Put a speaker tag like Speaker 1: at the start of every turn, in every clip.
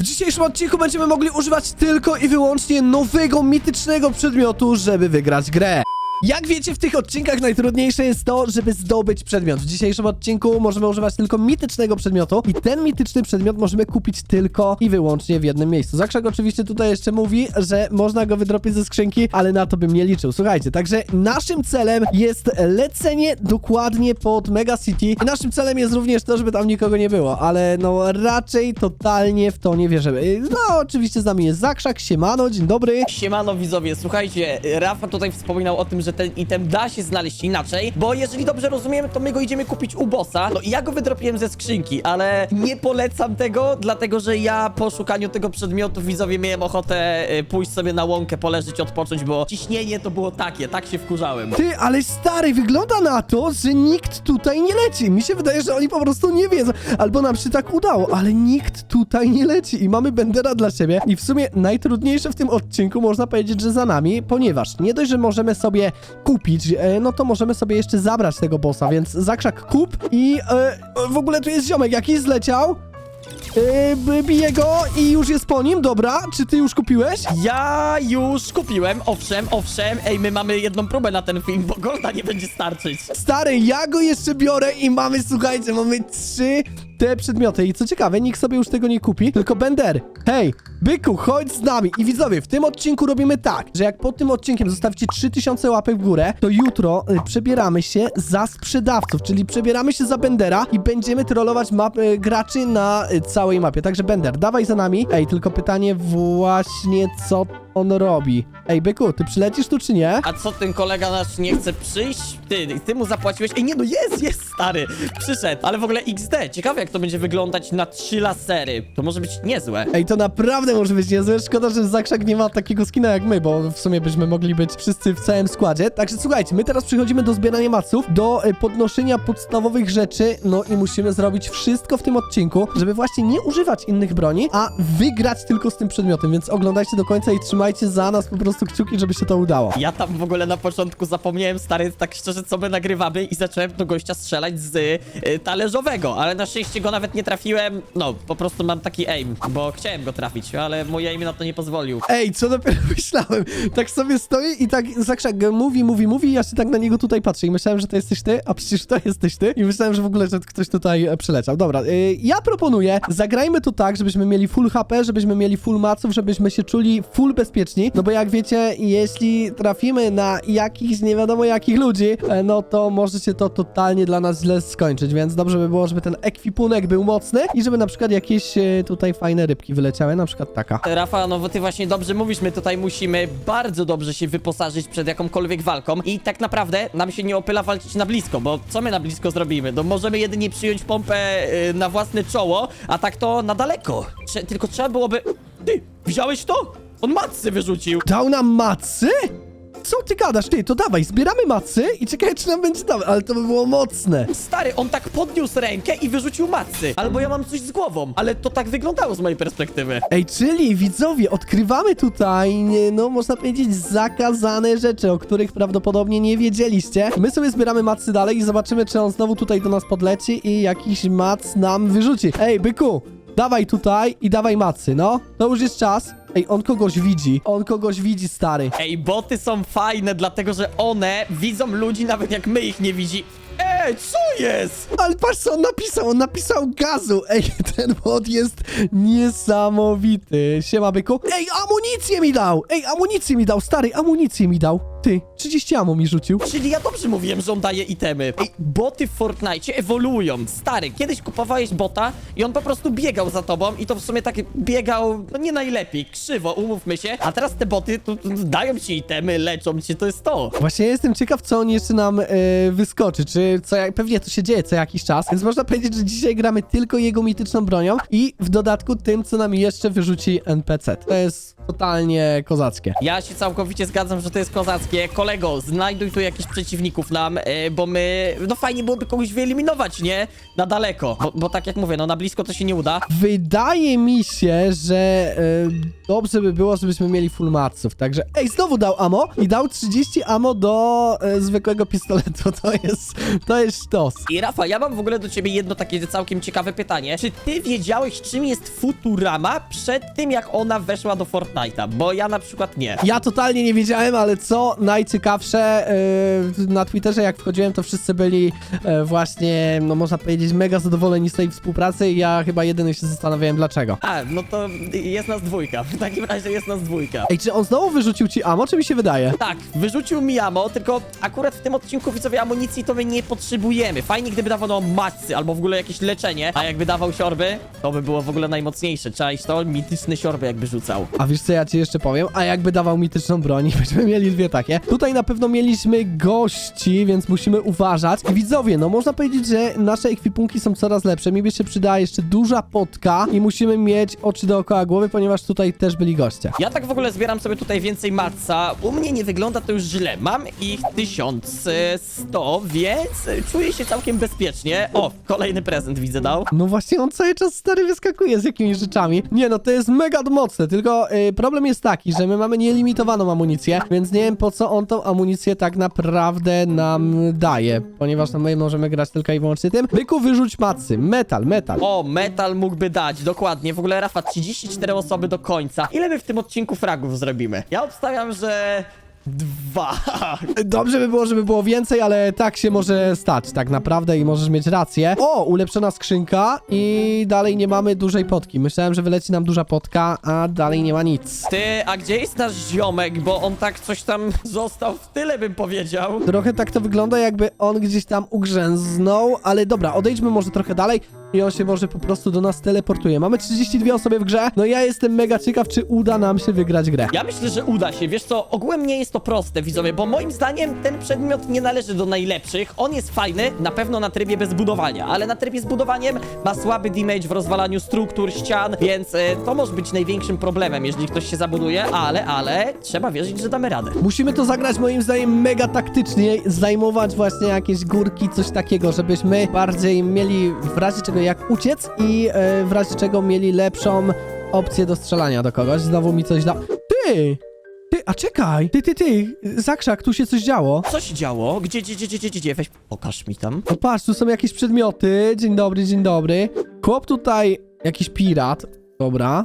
Speaker 1: W dzisiejszym odcinku będziemy mogli używać tylko i wyłącznie nowego, mitycznego przedmiotu, żeby wygrać grę. Jak wiecie, w tych odcinkach najtrudniejsze jest to, żeby zdobyć przedmiot. W dzisiejszym odcinku możemy używać tylko mitycznego przedmiotu i ten mityczny przedmiot możemy kupić tylko i wyłącznie w jednym miejscu. Zakrzak oczywiście tutaj jeszcze mówi, że można go wydropić ze skrzynki, ale na to bym nie liczył. Słuchajcie, także naszym celem jest lecenie dokładnie pod Mega City i naszym celem jest również to, żeby tam nikogo nie było, ale no raczej totalnie w to nie wierzymy. No oczywiście z nami jest Zakrzak, siemano, dzień dobry.
Speaker 2: Siemano widzowie, słuchajcie, Rafa tutaj wspominał o tym, że ten item da się znaleźć inaczej, bo jeżeli dobrze rozumiemy, to my go idziemy kupić u bossa. No i ja go wydropiłem ze skrzynki, ale nie polecam tego, dlatego że ja po szukaniu tego przedmiotu widzowie miałem ochotę y, pójść sobie na łąkę, poleżeć, odpocząć, bo ciśnienie to było takie, tak się wkurzałem.
Speaker 1: Ty, ale stary, wygląda na to, że nikt tutaj nie leci. Mi się wydaje, że oni po prostu nie wiedzą. Albo nam się tak udało, ale nikt tutaj nie leci i mamy Bendera dla siebie. I w sumie najtrudniejsze w tym odcinku można powiedzieć, że za nami, ponieważ nie dość, że możemy sobie kupić, e, no to możemy sobie jeszcze zabrać tego bossa, więc zakrzak kup i e, w ogóle tu jest ziomek jakiś zleciał. B- bije go i już jest po nim, dobra. Czy ty już kupiłeś?
Speaker 2: Ja już kupiłem, owszem, owszem, ej, my mamy jedną próbę na ten film, bo golda nie będzie starczyć.
Speaker 1: Stary, ja go jeszcze biorę i mamy, słuchajcie, mamy trzy te przedmioty. I co ciekawe, nikt sobie już tego nie kupi, tylko Bender. Hej, byku, chodź z nami. I widzowie, w tym odcinku robimy tak, że jak pod tym odcinkiem zostawicie 3000 łapek w górę, to jutro y, przebieramy się za sprzedawców, czyli przebieramy się za Bendera i będziemy trollować y, graczy na y, całej mapie. Także Bender, dawaj za nami. Ej, tylko pytanie właśnie, co on robi. Ej, byku, ty przylecisz tu czy nie?
Speaker 2: A co ten kolega nasz nie chce przyjść? Ty, ty mu zapłaciłeś? Ej, nie no, jest, jest stary, przyszedł, ale w ogóle XD, ciekawe jak to będzie wyglądać na trzy lasery, to może być niezłe.
Speaker 1: Ej, to naprawdę może być niezłe. Szkoda, że Zakrzak nie ma takiego skina jak my, bo w sumie byśmy mogli być wszyscy w całym składzie. Także słuchajcie, my teraz przechodzimy do zbierania maców, do y, podnoszenia podstawowych rzeczy, no i musimy zrobić wszystko w tym odcinku, żeby właśnie nie używać innych broni, a wygrać tylko z tym przedmiotem, więc oglądajcie do końca i trzymajcie za nas po prostu kciuki, żeby się to udało.
Speaker 2: Ja tam w ogóle na początku zapomniałem, stary, tak szczerze, co my nagrywamy i zacząłem do gościa strzelać z y, talerzowego, ale na szczęście go nawet nie trafiłem, no, po prostu mam taki aim, bo chciałem go trafić, ale mój aim na to nie pozwolił.
Speaker 1: Ej, co dopiero myślałem? Tak sobie stoi i tak Zakrzak mówi, mówi, mówi i ja się tak na niego tutaj patrzę i myślałem, że to jesteś ty, a przecież to jesteś ty i myślałem, że w ogóle, że ktoś tutaj e, przyleciał. Dobra, y, ja proponuję, zagrajmy to tak, żebyśmy mieli full HP, żebyśmy mieli full maców, żebyśmy się czuli full bezpieczni, no bo jak wiecie, jeśli trafimy na jakichś nie wiadomo jakich ludzi, e, no to może się to totalnie dla nas źle skończyć, więc dobrze by było, żeby ten ekwipunek był mocny i żeby na przykład jakieś e, tutaj fajne rybki wyleciały, na przykład taka.
Speaker 2: Rafa, no bo ty właśnie dobrze mówisz, my tutaj musimy bardzo dobrze się wyposażyć przed jakąkolwiek walką i tak naprawdę nam się nie opyla walczyć na blisko, bo co my na blisko zrobimy? No możemy jedynie przyjąć pompę y, na własne czoło, a tak to na daleko. Trze tylko trzeba byłoby... Ty, wziąłeś to? On matcy wyrzucił.
Speaker 1: Dał nam macy? Co ty gadasz? Ty, to dawaj, zbieramy macy i czekaj, czy nam będzie dawał, ale to by było mocne.
Speaker 2: Stary, on tak podniósł rękę i wyrzucił matcy. Albo ja mam coś z głową, ale to tak wyglądało z mojej perspektywy.
Speaker 1: Ej, czyli widzowie, odkrywamy tutaj, nie, no można powiedzieć, zakazane rzeczy, o których prawdopodobnie nie wiedzieliście. My sobie zbieramy macy dalej i zobaczymy, czy on znowu tutaj do nas podleci i jakiś mac nam wyrzuci. Ej, byku, dawaj tutaj i dawaj macy, no. To już jest czas. Ej, on kogoś widzi. On kogoś widzi, stary.
Speaker 2: Ej, boty są fajne, dlatego że one widzą ludzi nawet jak my ich nie widzi. Ej, co jest?
Speaker 1: Ale patrz co on napisał, on napisał gazu. Ej, ten mod jest niesamowity. Siema byku. Ej, amunicję mi dał! Ej, amunicję mi dał, stary, amunicję mi dał. Ty, 30 amu mi rzucił.
Speaker 2: Czyli ja dobrze mówiłem, że on daje itemy. Ej, boty w Fortnite ewoluują. Stary, kiedyś kupowałeś bota i on po prostu biegał za tobą i to w sumie tak biegał, no nie najlepiej, krzywo, umówmy się. A teraz te boty tu, tu dają ci itemy, leczą cię, to jest to.
Speaker 1: Właśnie jestem ciekaw, co on jeszcze nam e, wyskoczy, czy co, jak, pewnie to się dzieje co jakiś czas, więc można powiedzieć, że dzisiaj gramy tylko jego mityczną bronią i w dodatku tym, co nam jeszcze wyrzuci NPC. To jest totalnie kozackie.
Speaker 2: Ja się całkowicie zgadzam, że to jest kozackie. Takie, kolego, znajduj tu jakichś przeciwników nam, e, bo my, no fajnie byłoby kogoś wyeliminować, nie? Na daleko, bo, bo tak jak mówię, no na blisko to się nie uda.
Speaker 1: Wydaje mi się, że e, dobrze by było, żebyśmy mieli full marców. Także, ej, znowu dał ammo i dał 30 ammo do e, zwykłego pistoletu. To jest, to jest sztos.
Speaker 2: I Rafa, ja mam w ogóle do ciebie jedno takie całkiem ciekawe pytanie. Czy ty wiedziałeś, czym jest Futurama przed tym, jak ona weszła do Fortnite'a? Bo ja na przykład nie.
Speaker 1: Ja totalnie nie wiedziałem, ale co najciekawsze, e, na Twitterze jak wchodziłem, to wszyscy byli e, właśnie, no można powiedzieć, mega zadowoleni z tej współpracy i ja chyba jedyny się zastanawiałem dlaczego.
Speaker 2: A, no to jest nas dwójka. W takim razie jest nas dwójka.
Speaker 1: Ej, czy on znowu wyrzucił ci ammo, czy mi się wydaje?
Speaker 2: Tak, wyrzucił mi amo, tylko akurat w tym odcinku widzowie amunicji to my nie potrzebujemy. Fajnie, gdyby dawał nam albo w ogóle jakieś leczenie, a jakby dawał siorby, to by było w ogóle najmocniejsze. Czaić to? Mityczne siorby jakby rzucał.
Speaker 1: A wiesz co ja ci jeszcze powiem? A jakby dawał mityczną broń, byśmy mieli dwie takie. Tutaj na pewno mieliśmy gości, więc musimy uważać. I widzowie, no można powiedzieć, że nasze ekwipunki są coraz lepsze. Mi by się przydała jeszcze duża potka i musimy mieć oczy dookoła głowy, ponieważ tutaj też byli goście.
Speaker 2: Ja tak w ogóle zbieram sobie tutaj więcej matca. U mnie nie wygląda to już źle. Mam ich 1100, więc czuję się całkiem bezpiecznie. O, kolejny prezent widzę dał.
Speaker 1: No właśnie, on cały czas stary wyskakuje z jakimiś rzeczami. Nie no, to jest mega mocne, tylko y, problem jest taki, że my mamy nielimitowaną amunicję, więc nie wiem po co on tą amunicję tak naprawdę nam daje, ponieważ no, my możemy grać tylko i wyłącznie tym. Byku, wyrzuć macy, metal, metal.
Speaker 2: O, metal mógłby dać, dokładnie. W ogóle Rafa, 34 osoby do końca. Ile my w tym odcinku fragów zrobimy? Ja obstawiam, że... Dwa.
Speaker 1: Dobrze by było, żeby było więcej, ale tak się może stać tak naprawdę i możesz mieć rację. O, ulepszona skrzynka i dalej nie mamy dużej potki. Myślałem, że wyleci nam duża potka, a dalej nie ma nic.
Speaker 2: Ty, a gdzie jest nasz ziomek? Bo on tak coś tam został w tyle, bym powiedział.
Speaker 1: Trochę tak to wygląda, jakby on gdzieś tam ugrzęznął, ale dobra, odejdźmy może trochę dalej i on się może po prostu do nas teleportuje. Mamy 32 osoby w grze, no ja jestem mega ciekaw, czy uda nam się wygrać grę.
Speaker 2: Ja myślę, że uda się. Wiesz co, ogółem nie jest to proste, widzowie, bo moim zdaniem ten przedmiot nie należy do najlepszych. On jest fajny, na pewno na trybie bez budowania, ale na trybie z budowaniem ma słaby damage w rozwalaniu struktur, ścian, więc e, to może być największym problemem, jeżeli ktoś się zabuduje, ale, ale trzeba wierzyć, że damy radę.
Speaker 1: Musimy to zagrać moim zdaniem mega taktycznie, zajmować właśnie jakieś górki, coś takiego, żebyśmy bardziej mieli w razie czego jak uciec i e, w razie czego mieli lepszą opcję do strzelania do kogoś. Znowu mi coś da... Ty! Ty, a czekaj! Ty, ty, ty! Zakrzak, tu się coś działo.
Speaker 2: Co się działo? Gdzie, gdzie, gdzie, gdzie, gdzie, gdzie? Weź, pokaż mi tam.
Speaker 1: No patrz, tu są jakieś przedmioty. Dzień dobry, dzień dobry. Chłop tutaj, jakiś pirat. Dobra.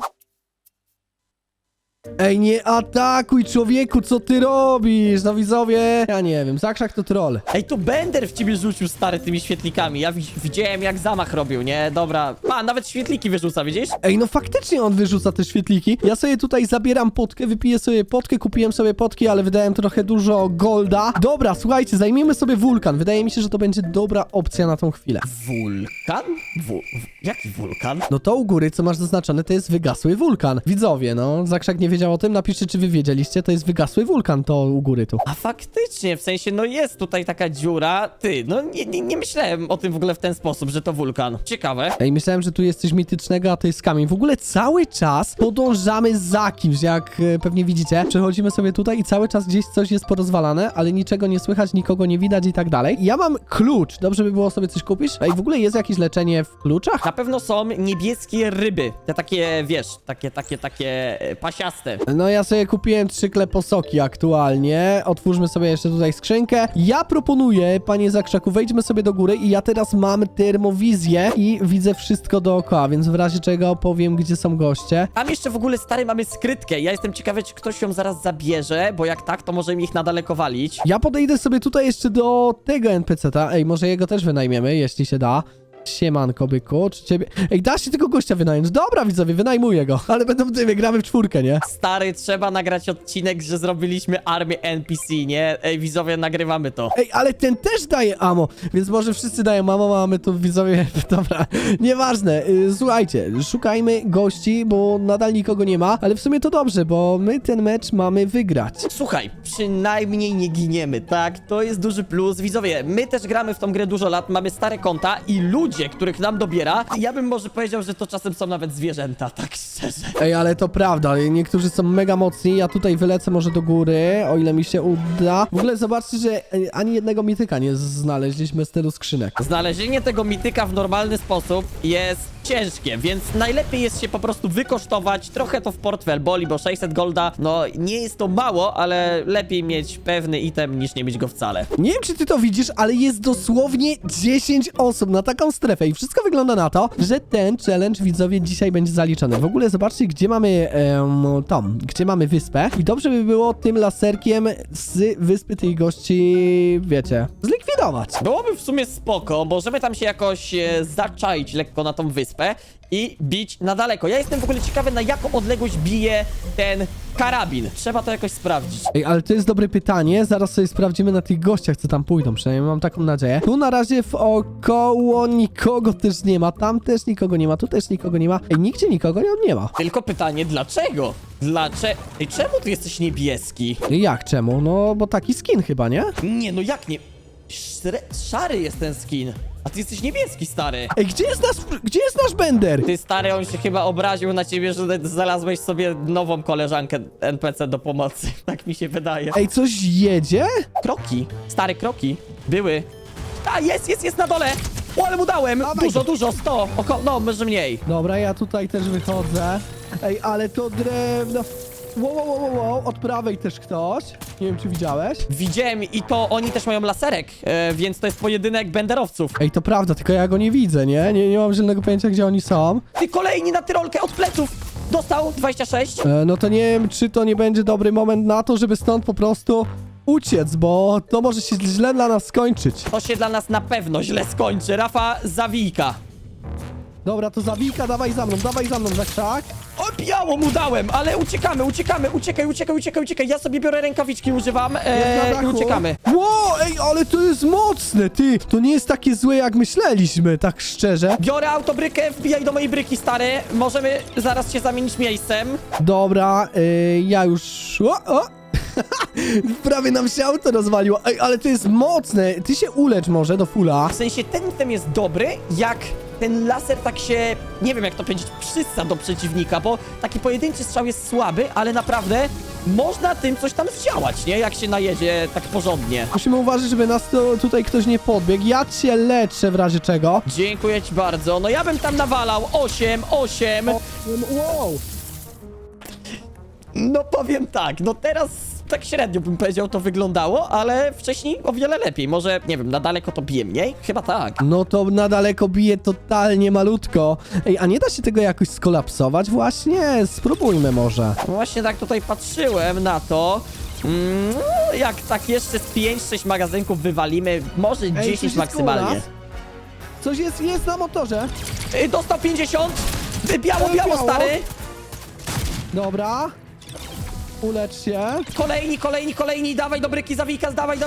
Speaker 1: Ej, nie atakuj człowieku, co ty robisz? No widzowie, ja nie wiem, zakrzak to troll.
Speaker 2: Ej, to Bender w ciebie rzucił stary tymi świetlikami. Ja wi- widziałem jak zamach robił, nie? Dobra. Pa, nawet świetliki wyrzuca, widzisz?
Speaker 1: Ej, no faktycznie on wyrzuca te świetliki. Ja sobie tutaj zabieram potkę, wypiję sobie potkę, kupiłem sobie potki, ale wydałem trochę dużo golda. Dobra, słuchajcie, zajmijmy sobie wulkan. Wydaje mi się, że to będzie dobra opcja na tą chwilę.
Speaker 2: Wulkan? Wu- w- jaki wulkan?
Speaker 1: No to u góry, co masz zaznaczone, to jest wygasły wulkan. Widzowie, no, Zakrzak nie wiedział o tym, napiszcie, czy wy wiedzieliście, to jest wygasły wulkan, to u góry tu.
Speaker 2: A faktycznie, w sensie, no jest tutaj taka dziura. Ty, no nie, nie, nie myślałem o tym w ogóle w ten sposób, że to wulkan. Ciekawe.
Speaker 1: Ej, myślałem, że tu jest coś mitycznego, a to jest kamień. W ogóle cały czas podążamy za kimś, jak e, pewnie widzicie. Przechodzimy sobie tutaj i cały czas gdzieś coś jest porozwalane, ale niczego nie słychać, nikogo nie widać i tak dalej. Ja mam klucz. Dobrze by było sobie coś kupić? Ej, w ogóle jest jakieś leczenie w kluczach?
Speaker 2: Na pewno są niebieskie ryby. Te takie, wiesz, takie, takie, takie e, pasiaste.
Speaker 1: No ja sobie kupiłem trzy kleposoki aktualnie. Otwórzmy sobie jeszcze tutaj skrzynkę. Ja proponuję, panie Zakrzaku, wejdźmy sobie do góry i ja teraz mam termowizję i widzę wszystko dookoła, więc w razie czego powiem, gdzie są goście.
Speaker 2: Tam jeszcze w ogóle, stary, mamy skrytkę. Ja jestem ciekawy, czy ktoś ją zaraz zabierze, bo jak tak, to możemy ich na daleko walić.
Speaker 1: Ja podejdę sobie tutaj jeszcze do tego NPC-ta. Ej, może jego też wynajmiemy, jeśli się da. Siemanko, byku, czy ciebie... Ej, da się tego gościa wynająć. Dobra, widzowie, wynajmuję go. Ale będą tutaj, gramy w czwórkę, nie?
Speaker 2: Stary, trzeba nagrać odcinek, że zrobiliśmy armię NPC, nie? Ej, widzowie, nagrywamy to.
Speaker 1: Ej, ale ten też daje amo, więc może wszyscy dają amo, a my tu widzowie... Dobra, nieważne. Y, Słuchajcie, szukajmy gości, bo nadal nikogo nie ma, ale w sumie to dobrze, bo my ten mecz mamy wygrać.
Speaker 2: Słuchaj, przynajmniej nie giniemy, tak? To jest duży plus. Widzowie, my też gramy w tą grę dużo lat, mamy stare konta i ludzie ludzie, których nam dobiera, ja bym może powiedział, że to czasem są nawet zwierzęta, tak szczerze.
Speaker 1: Ej, ale to prawda, niektórzy są mega mocni, ja tutaj wylecę może do góry, o ile mi się uda. W ogóle zobaczcie, że e, ani jednego mityka nie znaleźliśmy z tylu skrzynek.
Speaker 2: Znalezienie tego mityka w normalny sposób jest ciężkie, więc najlepiej jest się po prostu wykosztować, trochę to w portfel boli, bo 600 golda, no nie jest to mało, ale lepiej mieć pewny item niż nie mieć go wcale.
Speaker 1: Nie wiem, czy ty to widzisz, ale jest dosłownie 10 osób na taką strefę i wszystko wygląda na to, że ten challenge widzowie dzisiaj będzie zaliczony. W ogóle zobaczcie, gdzie mamy em, tam, gdzie mamy wyspę i dobrze by było tym laserkiem z wyspy tych gości, wiecie, zlikwidować.
Speaker 2: Byłoby w sumie spoko, możemy tam się jakoś e, zaczaić lekko na tą wyspę i bić na daleko. Ja jestem w ogóle ciekawy, na jaką odległość bije ten karabin. Trzeba to jakoś sprawdzić.
Speaker 1: Ej, ale to jest dobre pytanie. Zaraz sobie sprawdzimy na tych gościach, co tam pójdą. Przynajmniej mam taką nadzieję. Tu na razie wokoło nikogo też nie ma. Tam też nikogo nie ma. Tu też nikogo nie ma. Ej, nigdzie nikogo nie, nie ma.
Speaker 2: Tylko pytanie, dlaczego? Dlaczego? Ej, czemu ty jesteś niebieski?
Speaker 1: Ej, Jak, czemu? No, bo taki skin chyba, nie?
Speaker 2: Nie, no jak nie? Szre szary jest ten skin. A ty jesteś niebieski, stary.
Speaker 1: Ej, gdzie jest nasz, gdzie jest nasz Bender?
Speaker 2: Ty, stary, on się chyba obraził na ciebie, że znalazłeś sobie nową koleżankę NPC do pomocy. Tak mi się wydaje.
Speaker 1: Ej, coś jedzie?
Speaker 2: Kroki. Stare kroki. Były. A, jest, jest, jest na dole! O, ale mu dałem!
Speaker 1: Dawaj
Speaker 2: Dużo, dużo, 100. Oko no, może mniej.
Speaker 1: Dobra, ja tutaj też wychodzę. Ej, ale to drewno... Wow, wow, wow, wow, od prawej też ktoś. Nie wiem, czy widziałeś.
Speaker 2: Widziałem i to oni też mają laserek, e, więc to jest pojedynek benderowców.
Speaker 1: Ej, to prawda, tylko ja go nie widzę, nie? Nie, nie mam żadnego pojęcia, gdzie oni są.
Speaker 2: Ty kolejni na tyrolkę od pleców! Dostał 26.
Speaker 1: E, no to nie wiem, czy to nie będzie dobry moment na to, żeby stąd po prostu uciec, bo to może się źle dla nas skończyć.
Speaker 2: To się dla nas na pewno źle skończy. Rafa zawijka.
Speaker 1: Dobra, to zawika, dawaj za mną, dawaj za mną, tak, tak?
Speaker 2: O, biało mu dałem, ale uciekamy, uciekamy, uciekaj, uciekaj, uciekaj, uciekaj. Ja sobie biorę rękawiczki, używam
Speaker 1: Jest
Speaker 2: e,
Speaker 1: na
Speaker 2: i
Speaker 1: dachu.
Speaker 2: uciekamy.
Speaker 1: Ło, ej, ale to jest mocne, ty! To nie jest takie złe, jak myśleliśmy, tak szczerze.
Speaker 2: Biorę autobrykę, wbijaj do mojej bryki, stary. Możemy zaraz się zamienić miejscem.
Speaker 1: Dobra, y, ja już... O, o! Prawie nam się auto rozwaliło. Ej, ale to jest mocne. Ty się ulecz może do fula.
Speaker 2: W sensie ten item jest dobry, jak ten laser tak się, nie wiem jak to powiedzieć, przyssa do przeciwnika, bo taki pojedynczy strzał jest słaby, ale naprawdę można tym coś tam zdziałać, nie? Jak się najedzie tak porządnie.
Speaker 1: Musimy uważać, żeby nas to, tutaj ktoś nie podbiegł. Ja cię leczę w razie czego.
Speaker 2: Dziękuję ci bardzo. No ja bym tam nawalał 8, 8.
Speaker 1: Wow!
Speaker 2: No powiem tak, no teraz tak średnio bym powiedział to wyglądało, ale wcześniej o wiele lepiej. Może, nie wiem, na daleko to bije mniej? Chyba tak.
Speaker 1: No to na daleko bije totalnie malutko. Ej, a nie da się tego jakoś skolapsować właśnie? Spróbujmy może.
Speaker 2: Właśnie tak tutaj patrzyłem na to. Mm, jak tak jeszcze z 5-6 magazynków wywalimy, może
Speaker 1: coś
Speaker 2: 10
Speaker 1: jest
Speaker 2: maksymalnie.
Speaker 1: nas? Coś jest, jest na motorze.
Speaker 2: Y, dostał 50! Y, Biało, biało,
Speaker 1: biało.
Speaker 2: stary!
Speaker 1: Dobra. Ulecz się.
Speaker 2: Kolejni, kolejni, kolejni, dawaj do bryki, zawika, dawaj do...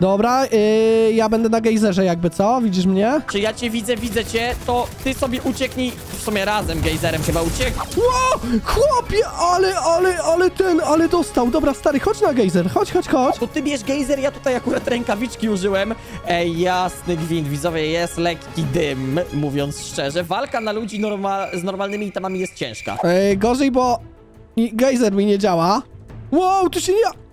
Speaker 1: Dobra, yy, ja będę na gejzerze jakby, co? Widzisz mnie?
Speaker 2: Czy ja cię widzę, widzę cię, to ty sobie ucieknij, w sumie razem gejzerem chyba uciekł.
Speaker 1: Ło! Chłopie, ale, ale, ale ten, ale dostał. Dobra, stary, chodź na gejzer, chodź, chodź, chodź.
Speaker 2: To ty bierz gejzer, ja tutaj akurat rękawiczki użyłem. Ej, jasny gwint, widzowie, jest lekki dym, mówiąc szczerze. Walka na ludzi norma z normalnymi itemami jest ciężka.
Speaker 1: Ej, gorzej, bo i- gejzer mi nie działa. Wow, tu się nie...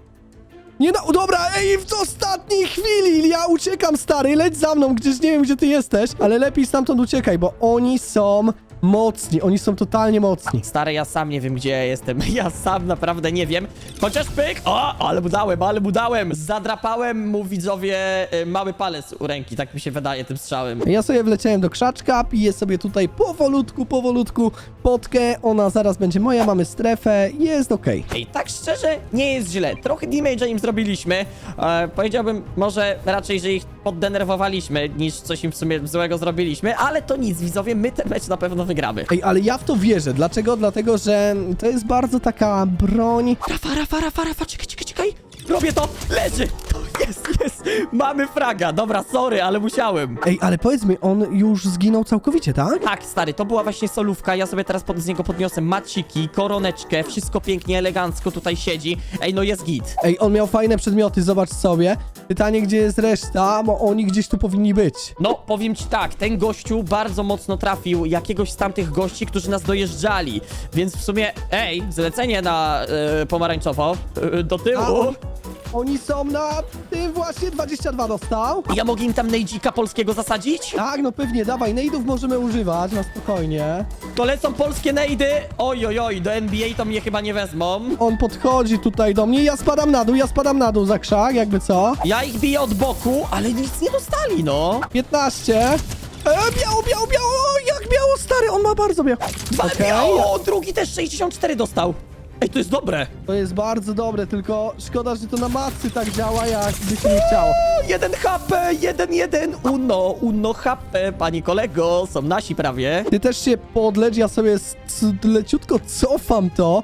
Speaker 1: Nie da... Dobra, ej, w ostatniej chwili! Ja uciekam, stary, leć za mną, gdzieś nie wiem, gdzie ty jesteś, ale lepiej stamtąd uciekaj, bo oni są mocni, oni są totalnie mocni.
Speaker 2: Stary, ja sam nie wiem, gdzie ja jestem. Ja sam naprawdę nie wiem. Chociaż pyk! O, ale mu dałem, ale mu dałem! Zadrapałem mu, widzowie, y, mały palec u ręki, tak mi się wydaje tym strzałem.
Speaker 1: Ja sobie wleciałem do krzaczka, piję sobie tutaj powolutku, powolutku potkę, ona zaraz będzie moja, mamy strefę, jest okej.
Speaker 2: Ej, tak szczerze, nie jest źle. Trochę damage'a im zrobiliśmy. E, powiedziałbym może raczej, że ich poddenerwowaliśmy, niż coś im w sumie złego zrobiliśmy, ale to nic, widzowie, my ten mecz na pewno wygramy.
Speaker 1: Ej, ale ja w to wierzę. Dlaczego? Dlatego, że to jest bardzo taka broń.
Speaker 2: Rafa, Rafa, Rafa, Rafa, czekaj, czekaj, czekaj! Robię to! Leży! To jest, jest! Mamy fraga! Dobra, sorry, ale musiałem.
Speaker 1: Ej, ale powiedz mi, on już zginął całkowicie, tak?
Speaker 2: Tak, stary, to była właśnie solówka. Ja sobie teraz pod, z niego podniosę maciki, koroneczkę, wszystko pięknie, elegancko tutaj siedzi. Ej, no jest git.
Speaker 1: Ej, on miał fajne przedmioty, zobacz sobie. Pytanie, gdzie jest reszta, bo oni gdzieś tu powinni być.
Speaker 2: No, powiem ci tak, ten gościu bardzo mocno trafił jakiegoś z tamtych gości, którzy nas dojeżdżali. Więc w sumie, ej, zlecenie na e, pomarańczowo e, do
Speaker 1: A,
Speaker 2: tyłu.
Speaker 1: on, oni są na tym właśnie 22 dostał.
Speaker 2: Ja mogę im tam nejdzika polskiego zasadzić?
Speaker 1: Tak, no pewnie, dawaj, nejdów możemy używać, na spokojnie.
Speaker 2: To lecą polskie nejdy. Oj, oj, oj, do NBA to mnie chyba nie wezmą.
Speaker 1: On podchodzi tutaj do mnie, ja spadam na dół, ja spadam na dół za krzak, jakby co.
Speaker 2: Ja ich biję od boku, ale nic nie dostali, no.
Speaker 1: 15. E, biało, biało, biało, jak biało, stary, on ma bardzo biało.
Speaker 2: Dwa
Speaker 1: Okej.
Speaker 2: biało, drugi też 64 dostał. Ej, to jest dobre.
Speaker 1: To jest bardzo dobre, tylko szkoda, że to na matcy tak działa, jak by się nie chciało.
Speaker 2: Jeden HP, jeden, jeden, uno, uno HP, panie kolego, są nasi prawie.
Speaker 1: Ty też się podlecz, ja sobie s- leciutko cofam to.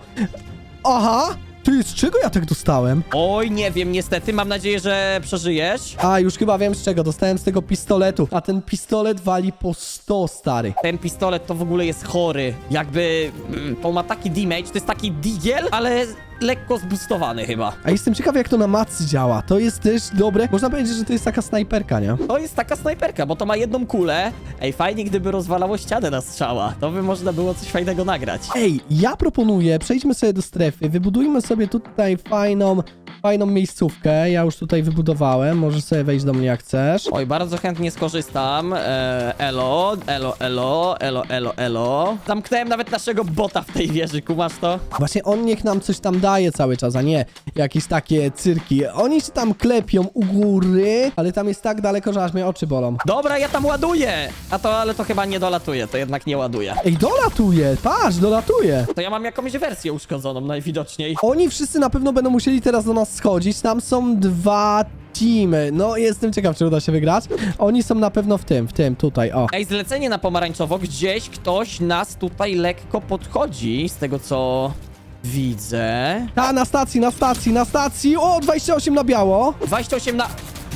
Speaker 1: Aha! Ty, z czego ja tak dostałem?
Speaker 2: Oj, nie wiem, niestety, mam nadzieję, że przeżyjesz.
Speaker 1: A, już chyba wiem z czego. Dostałem z tego pistoletu. A ten pistolet wali po 100, stary.
Speaker 2: Ten pistolet to w ogóle jest chory. Jakby, mm, to ma taki damage, to jest taki digiel, ale lekko zboostowany chyba.
Speaker 1: A jestem ciekaw, jak to na matcy działa. To jest też dobre. Można powiedzieć, że to jest taka snajperka, nie?
Speaker 2: To jest taka snajperka, bo to ma jedną kulę. Ej, fajnie, gdyby rozwalało ścianę na strzała. To by można było coś fajnego nagrać.
Speaker 1: Ej, ja proponuję, przejdźmy sobie do strefy, wybudujmy sobie tutaj fajną, fajną miejscówkę. Ja już tutaj wybudowałem, możesz sobie wejść do mnie jak chcesz.
Speaker 2: Oj, bardzo chętnie skorzystam. E, elo, elo, elo, elo, elo, elo. Zamknąłem nawet naszego bota w tej wieży, kumasz to?
Speaker 1: Właśnie on niech nam coś tam daje cały czas, a nie jakieś takie cyrki. Oni się tam klepią u góry, ale tam jest tak daleko, że aż mnie oczy bolą.
Speaker 2: Dobra, ja tam ładuję! A to, ale to chyba nie dolatuje, to jednak nie ładuje.
Speaker 1: Ej, dolatuje, patrz, dolatuje.
Speaker 2: To ja mam jakąś wersję uszkodzoną najwidoczniej.
Speaker 1: Oni wszyscy na pewno będą musieli teraz do nas schodzić. Tam są dwa teamy. No, jestem ciekaw, czy uda się wygrać. Oni są na pewno w tym, w tym, tutaj, o.
Speaker 2: Ej, zlecenie na pomarańczowo, gdzieś ktoś nas tutaj lekko podchodzi, z tego co widzę.
Speaker 1: Ta, na stacji, na stacji, na stacji. O, 28 na biało.
Speaker 2: 28 na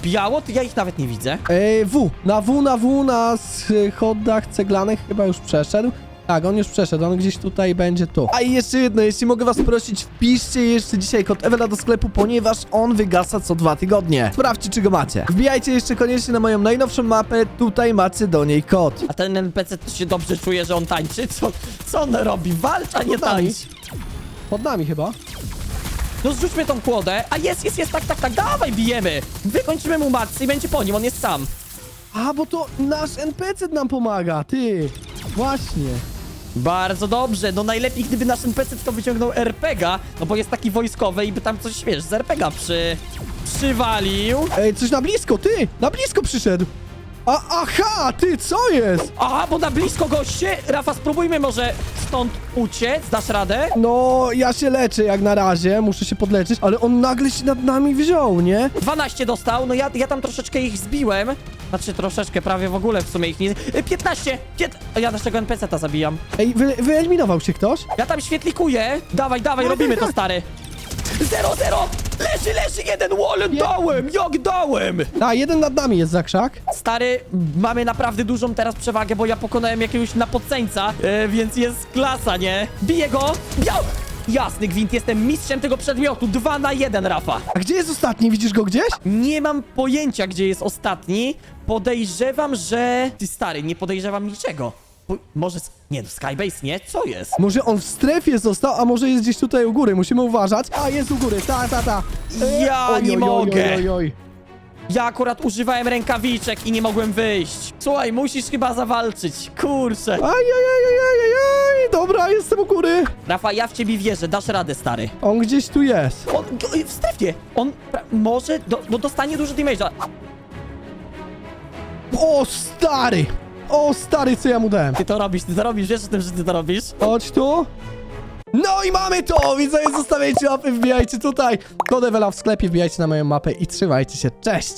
Speaker 2: biało, to ja ich nawet nie widzę.
Speaker 1: Ej, W, na W, na W, na schodach ceglanych chyba już przeszedł. Tak, on już przeszedł, on gdzieś tutaj będzie tu. A i jeszcze jedno, jeśli mogę was prosić, wpiszcie jeszcze dzisiaj kod Ewela do sklepu, ponieważ on wygasa co dwa tygodnie. Sprawdźcie, czy go macie. Wbijajcie jeszcze koniecznie na moją najnowszą mapę, tutaj macie do niej kod.
Speaker 2: A ten NPC się dobrze czuje, że on tańczy? Co, co on robi? Walcz, a nie
Speaker 1: Pod nami.
Speaker 2: tańcz.
Speaker 1: Pod nami chyba.
Speaker 2: No zrzućmy tą kłodę. A jest, jest, jest, tak, tak, tak, dawaj, bijemy. Wykończymy mu macy i będzie po nim, on jest sam.
Speaker 1: A, bo to nasz NPC nam pomaga, ty. Właśnie.
Speaker 2: Bardzo dobrze, no najlepiej gdyby nasz NPC to wyciągnął RPGa, no bo jest taki wojskowy i by tam coś, wiesz, z RPGa przy... przywalił.
Speaker 1: Ej, coś na blisko, ty! Na blisko przyszedł! A, aha, ty, co jest?
Speaker 2: Aha, bo na blisko goście. Rafa, spróbujmy może stąd uciec, dasz radę?
Speaker 1: No, ja się leczę jak na razie, muszę się podleczyć, ale on nagle się nad nami wziął, nie?
Speaker 2: 12 dostał, no ja, ja tam troszeczkę ich zbiłem. Znaczy troszeczkę, prawie w ogóle w sumie ich nie... Y, 15! Pięt... O, Ja naszego NPC-ta zabijam.
Speaker 1: Ej, wy, wyeliminował się ktoś?
Speaker 2: Ja tam świetlikuję. Dawaj, dawaj, robimy to, stary. Zero, zero! Leży, leży jeden wall! Dałem! Jak dałem!
Speaker 1: A, jeden nad nami jest za krzak.
Speaker 2: Stary, mamy naprawdę dużą teraz przewagę, bo ja pokonałem jakiegoś napodceńca, e, więc jest klasa, nie? Biję go! Biał! Jasny gwint, jestem mistrzem tego przedmiotu. Dwa na jeden, Rafa.
Speaker 1: A gdzie jest ostatni? Widzisz go gdzieś?
Speaker 2: Nie mam pojęcia, gdzie jest ostatni. Podejrzewam, że... Ty stary, nie podejrzewam niczego. Może... Nie, no, Skybase, nie? Co jest?
Speaker 1: Może on w strefie został, a może jest gdzieś tutaj u góry, musimy uważać. A, jest u góry, ta, ta, ta.
Speaker 2: Ja
Speaker 1: oj,
Speaker 2: nie mogę.
Speaker 1: Oj, oj, oj.
Speaker 2: Ja akurat używałem rękawiczek i nie mogłem wyjść. Słuchaj, musisz chyba zawalczyć. Kurczę.
Speaker 1: Aj, aj, aj, aj, aj, aj, aj, dobra, jestem u góry.
Speaker 2: Rafa, ja w ciebie wierzę, dasz radę, stary.
Speaker 1: On gdzieś tu jest.
Speaker 2: On w strefie. On pra- może, do, no dostanie dużo damage'a.
Speaker 1: O, stary! O, stary, co ja mu dałem?
Speaker 2: Ty to robisz, ty to robisz, wiesz o tym, że ty to robisz?
Speaker 1: Chodź tu. No i mamy to! Widzowie, zostawiajcie łapy, wbijajcie tutaj. Kod Ewela w sklepie, wbijajcie na moją mapę i trzymajcie się. Cześć!